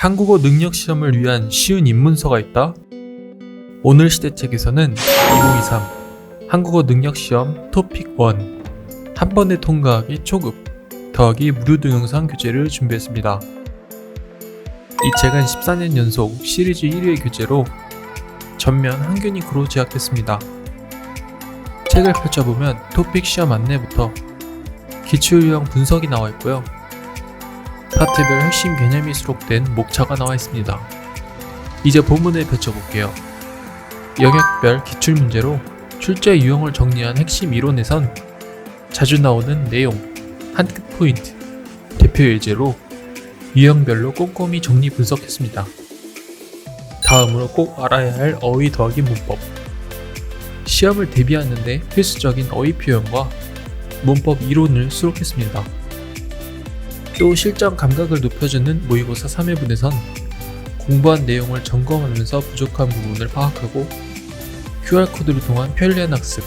한국어 능력 시험을 위한 쉬운 입문서가 있다. 오늘 시대책에서는 2023 한국어 능력 시험 토픽 1 한 번에 통과하기 초급 더하기 무료 동영상 교재를 준비했습니다. 이 책은 14년 연속 시리즈 1위의 교재로 전면 한균이크로 제작됐습니다. 책을 펼쳐보면 토픽 시험 안내부터 기출 유형 분석이 나와 있고요. 파트별 핵심 개념이 수록된 목차가 나와 있습니다. 이제 본문을 펼쳐볼게요. 영역별 기출 문제로 출제 유형을 정리한 핵심 이론에선 자주 나오는 내용, 한끗 포인트, 대표 예제로 유형별로 꼼꼼히 정리 분석했습니다. 다음으로 꼭 알아야 할 어휘 더하기 문법. 시험을 대비하는데 필수적인 어휘 표현과 문법 이론을 수록했습니다. 또 실전 감각을 높여주는 모의고사 3회분에선 공부한 내용을 점검하면서 부족한 부분을 파악하고 QR코드를 통한 편리한 학습,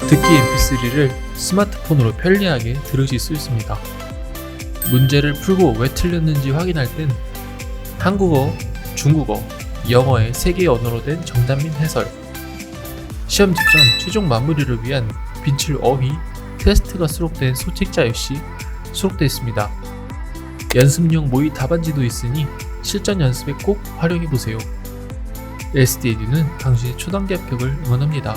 듣기 mp3를 스마트폰으로 편리하게 들으실 수 있습니다. 문제를 풀고 왜 틀렸는지 확인할 땐 한국어, 중국어, 영어의 세 개의 언어로 된 정답 및 해설, 시험 직전 최종 마무리를 위한 빈출 어휘, 테스트가 수록된 소책자 역시 수록되어 있습니다. 연습용 모의 답안지도 있으니 실전 연습에 꼭 활용해보세요. SDAD는 당신의 초단기 합격을 응원합니다.